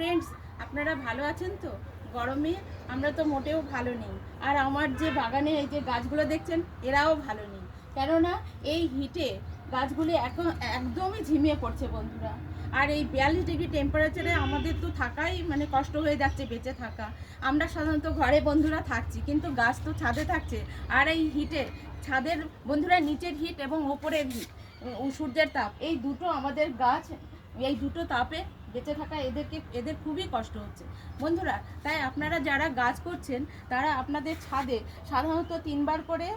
Friends আপনারা ভালো আছেন তো? গরমে আমরা তো মোটেও ভালো নেই। আর আমার যে বাগানে এই যে গাছগুলো দেখছেন, এরাও ভালো নেই। কেননা এই হিটে গাছগুলি এখন একদমই ঝিমিয়ে পড়ছে বন্ধুরা। আর এই বিয়াল্লিশ ডিগ্রি টেম্পারেচারে আমাদের তো থাকাই মানে কষ্ট হয়ে যাচ্ছে বেঁচে থাকা। আমরা সাধারণত ঘরে বন্ধুরা থাকছি, কিন্তু গাছ তো ছাদে থাকছে। আর এই হিটে ছাদের বন্ধুরা নিচের হিট এবং ওপরের হিট সূর্যের তাপ, এই দুটো আমাদের গাছ, এই দুটো তাপে বেঁচে থাকা এদেরকে, এদের খুবই কষ্ট হচ্ছে। বন্ধুরা, তাই আপনারা যারা গাছ করছেন, তারা আপনাদের ছাদে সাধারণত তিনবার করে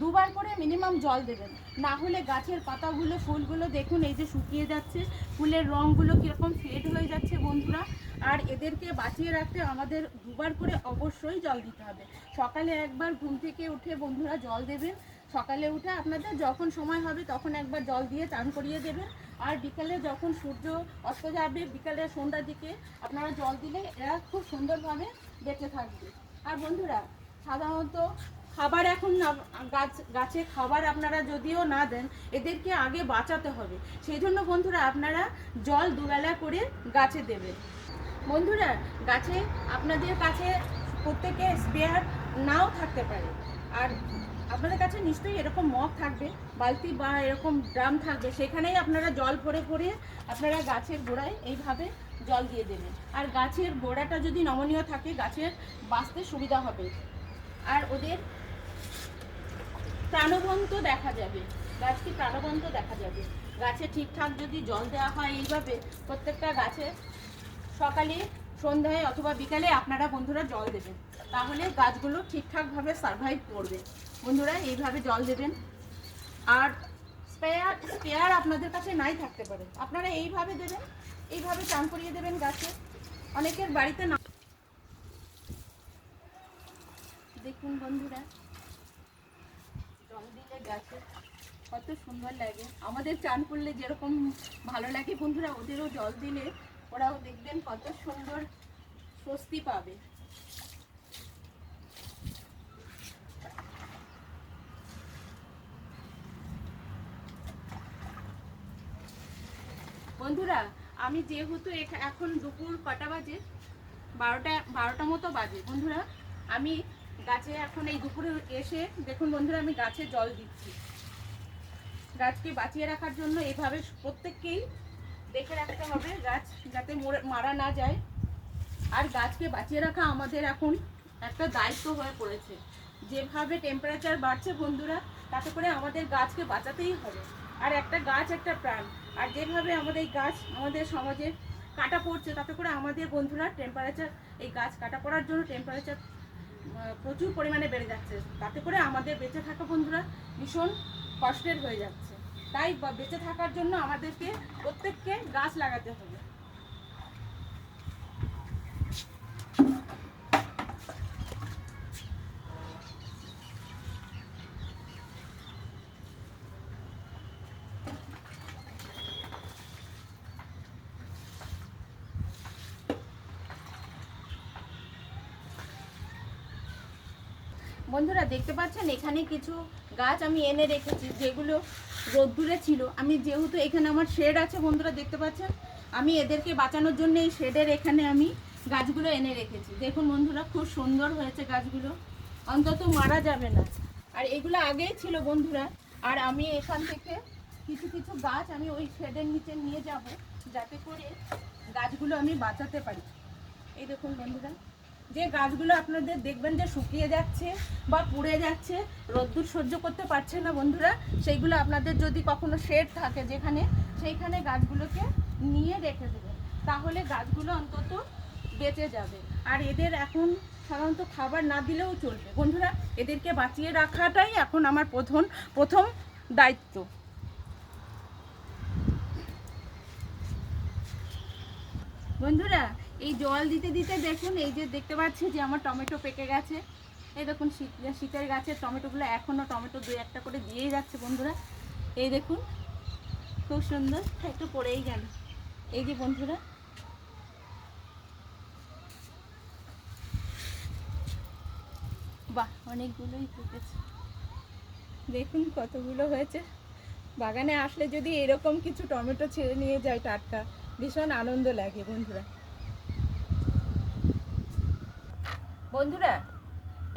দুবার করে মিনিমাম জল দেবেন। না হলে গাছের পাতাগুলো, ফুলগুলো দেখুন, এই যে শুকিয়ে যাচ্ছে, ফুলের রঙগুলো কীরকম ফেড হয়ে যাচ্ছে বন্ধুরা। আর এদেরকে বাঁচিয়ে রাখতে আমাদের দুবার করে অবশ্যই জল দিতে হবে। সকালে একবার ঘুম থেকে উঠে বন্ধুরা জল দেবেন। সকালে উঠে আপনাদের যখন সময় হবে তখন একবার জল দিয়ে চান করিয়ে দেবেন। আর বিকালে যখন সূর্য অস্ত যাবে, বিকালে সন্ধ্যার দিকে আপনারা জল দিলে এরা খুব সুন্দরভাবে বেঁচে থাকবে। আর বন্ধুরা, সাধারণত খাবার এখন গাছ, গাছে খাবার আপনারা যদিও না দেন, এদেরকে আগে বাঁচাতে হবে। সেই জন্য বন্ধুরা, আপনারা জল দুবেলা করে গাছে দেবেন। বন্ধুরা, গাছে আপনাদের কাছে প্রত্যেকে স্পেয়ার নাও থাকতে পারে। আর আপনাদের কাছে নিশ্চয়ই এরকম মগ থাকবে, বালতি বা এরকম ড্রাম থাকবে, সেখানেই আপনারা জল ভরে ভরে আপনারা গাছের গোড়ায় এইভাবে জল দিয়ে দেবেন। আর গাছের গোড়াটা যদি নমনীয় থাকে, গাছের বাঁচতে সুবিধা হবে। আর ওদের প্রাণবন্ত দেখা যাবে। গাছকে প্রাণবন্ত দেখা যাবে। গাছে ঠিকঠাক যদি জল দেওয়া হয় এইভাবে, প্রত্যেকটা গাছে সকালে, সন্ধ্যায় অথবা বিকালে আপনারা বন্ধুরা জল দেবেন। তাহলে গাছগুলো ঠিকঠাকভাবে সার্ভাইভ করবে। বন্ধুরা, এইভাবে জল দেবেন। আর স্পেয়ার স্পেয়ার আপনাদের কাছে নাই থাকতে পারে। আপনারা এইভাবে দেবেন, এইভাবে চান করিয়ে দেবেন গাছে। অনেকের বাড়িতে না দেখুন বন্ধুরা, জল দিলে গাছে কত সুন্দর লাগে। আমাদের চান করলে যেরকম ভালো লাগে বন্ধুরা, ওদেরও জল দিলে ওরাও দেখবেন কত সুন্দর স্বস্তি পাবে। বন্ধুরা, আমি যেহেতু এখন দুপুর কটা বাজে? বারোটা বারোটা মতো বাজে। বন্ধুরা, আমি গাছে এখন এই দুপুরে এসে, দেখুন বন্ধুরা, আমি গাছে জল দিচ্ছি। গাছকে বাঁচিয়ে রাখার জন্য এভাবে প্রত্যেককেই দেখে রাখতে হবে গাছ, যাতে মরে- না যায়। আর গাছকে বাঁচিয়ে রাখা আমাদের এখন একটা দায়িত্ব হয়ে পড়েছে। যেভাবে টেম্পারেচার বাড়ছে বন্ধুরা, তাতে করে আমাদের গাছকে বাঁচাতেই হবে। আর একটা গাছ, একটা প্রাণ। আর যেভাবে আমাদের এই গাছ আমাদের সমাজে কাটা পড়ছে, তাতে করে আমাদের বন্ধুরা টেম্পারেচার এই গাছ কাটা পড়ার জন্য টেম্পারেচার প্রচুর পরিমাণে বেড়ে যাচ্ছে। তাতে করে আমাদের বেঁচে থাকা বন্ধুরা ভীষণ কষ্টের হয়ে যাচ্ছে। তাই বেঁচে থাকার জন্য আমাদেরকে প্রত্যেককে গাছ লাগাতে হবে। বন্ধুরা, দেখতে পাচ্ছেন? এখানে কিছু গাছ আমি এনে রেখেছি, যেগুলো রোদ্দুরে ছিল। আমি যেহেতু এখানে আমার শেড আছে বন্ধুরা, দেখতে পাচ্ছেন? আমি এদেরকে বাঁচানোর জন্য এই শেডের এখানে আমি গাছগুলো এনে রেখেছি। দেখুন বন্ধুরা, খুব সুন্দর হয়েছে গাছগুলো। অন্তত মারা যাবে না। আর এগুলো আগেই ছিল বন্ধুরা। আর আমি এখান থেকে কিছু কিছু গাছ আমি ওই শেডের নিচে নিয়ে যাব, যাতে করে গাছগুলো আমি বাঁচাতে পারি। এই দেখুন বন্ধুরা যে গাছগুলো আপনাদের দেখবেন যে শুকিয়ে যাচ্ছে বা পুড়ে যাচ্ছে, রোদ্দুর সহ্য করতে পারছে না বন্ধুরা, সেইগুলো আপনাদের যদি কখনো শেড থাকে যেখানে, সেইখানে গাছগুলোকে নিয়ে রেখে দেবেন। তাহলে গাছগুলো অন্তত বেঁচে যাবে। আর এদের এখন সাধারণত খাবার না দিলেও চলবে। বন্ধুরা, এদেরকে বাঁচিয়ে রাখাটাই এখন আমার প্রথম প্রথম দায়িত্ব। বন্ধুরা এই জল দিতে দিতে দেখুন, এই যে দেখতে পাচ্ছি যে আমার টমেটো পেকে গেছে। এই দেখুন, শীত শীতের গাছের টমেটোগুলো এখনও টমেটো দুই একটা করে দিয়েই যাচ্ছে বন্ধুরা। এই দেখুন, খুব সুন্দর, একটু পড়েই গেল। এই যে বন্ধুরা, বাহ, অনেকগুলোই পেকেছে দেখুন কতগুলো হয়েছে। বাগানে আসলে যদি এরকম কিছু টমেটো ছেড়ে নিয়ে যায় টাটকা, ভীষণ আনন্দ লাগে বন্ধুরা। বন্ধুরা,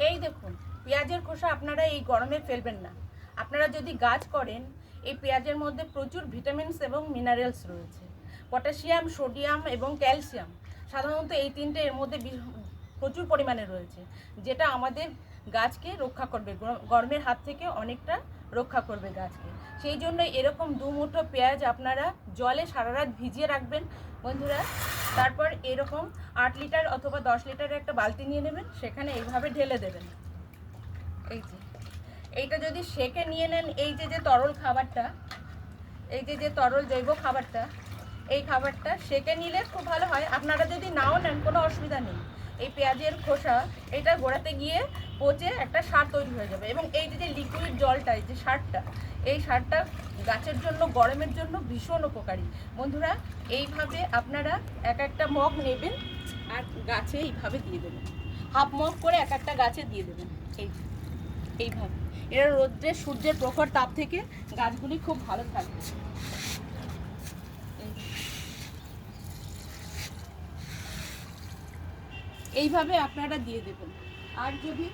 এই দেখুন, পেঁয়াজের খোসা আপনারা এই গরমে ফেলবেন না। আপনারা যদি গাছ করেন, এই পেঁয়াজের মধ্যে প্রচুর ভিটামিনস এবং মিনারেলস রয়েছে। পটাশিয়াম, সোডিয়াম এবং ক্যালসিয়াম, সাধারণত এই তিনটে এর মধ্যে প্রচুর পরিমাণে রয়েছে, যেটা আমাদের গাছকে রক্ষা করবে। গর- গরমের হাত থেকে অনেকটা রক্ষা করবে গাছকে। সেই জন্য এরকম দু মুঠো পেঁয়াজ আপনারা জলে সারা রাত ভিজিয়ে রাখবেন, বন্ধুরা। তারপর এরকম আট লিটার অথবা দশ লিটারের একটা বালতি নিয়ে নেবেন, সেখানে এইভাবে ঢেলে দেবেন। এই যে, এইটা যদি সেকে নিয়ে নেন, এই যে যে তরল খাবারটা, এই যে যে তরল জৈব খাবারটা, এই খাবারটা সেকে নিলে খুব ভালো হয়। আপনারা যদি নাও নেন, কোনো অসুবিধা নেই। এই পেঁয়াজের খোসা এটা গোড়াতে গিয়ে পচে একটা সার তৈরি হয়ে যাবে। এবং এই যে লিকুইড জলটা, এই যে সারটা, এই সারটা গাছের জন্য, গরমের জন্য ভীষণ উপকারী। বন্ধুরা, এইভাবে আপনারা এক একটা মগ নেবেন আর গাছে এইভাবে দিয়ে দেবেন। হাফ মগ করে এক একটা গাছে দিয়ে দেবেন। এই এইভাবে। এরা রোদ্রে সূর্যের প্রখর তাপ থেকে গাছগুলি খুব ভালো থাকবে এই। এইভাবে আপনারা দিয়ে দেবেন। আর যদি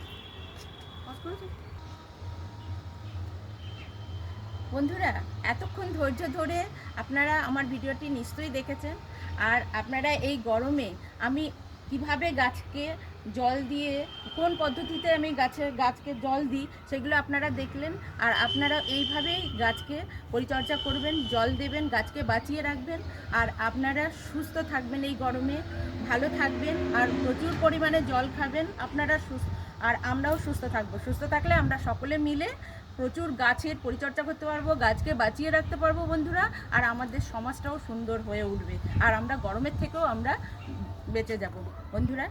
বন্ধুরা, এতক্ষণ ধৈর্য ধরে আপনারা আমার ভিডিওটি নিশ্চয়ই দেখেছেন। আর আপনারা এই গরমে আমি কীভাবে গাছকে জল দিয়ে, কোন পদ্ধতিতে আমি গাছের গাছকে জল দিই সেগুলো আপনারা দেখলেন। আর আপনারা এইভাবেই গাছকে পরিচর্যা করবেন, জল দেবেন, গাছকে বাঁচিয়ে রাখবেন। আর আপনারা সুস্থ থাকবেন এই গরমে, ভালো থাকবেন আর প্রচুর পরিমাণে জল খাবেন, আপনারা সুস্থ, আর আমরাও সুস্থ থাকব। সুস্থ থাকলে আমরা সকলে মিলে প্রচুর গাছের পরিচর্যা করতে পারব, গাছকে বাঁচিয়ে রাখতে পারব বন্ধুরা, আর আমাদের সমাজটাও সুন্দর হয়ে উঠবে। আর আমরা গরমের থেকেও আমরা বেঁচে যাব। বন্ধুরা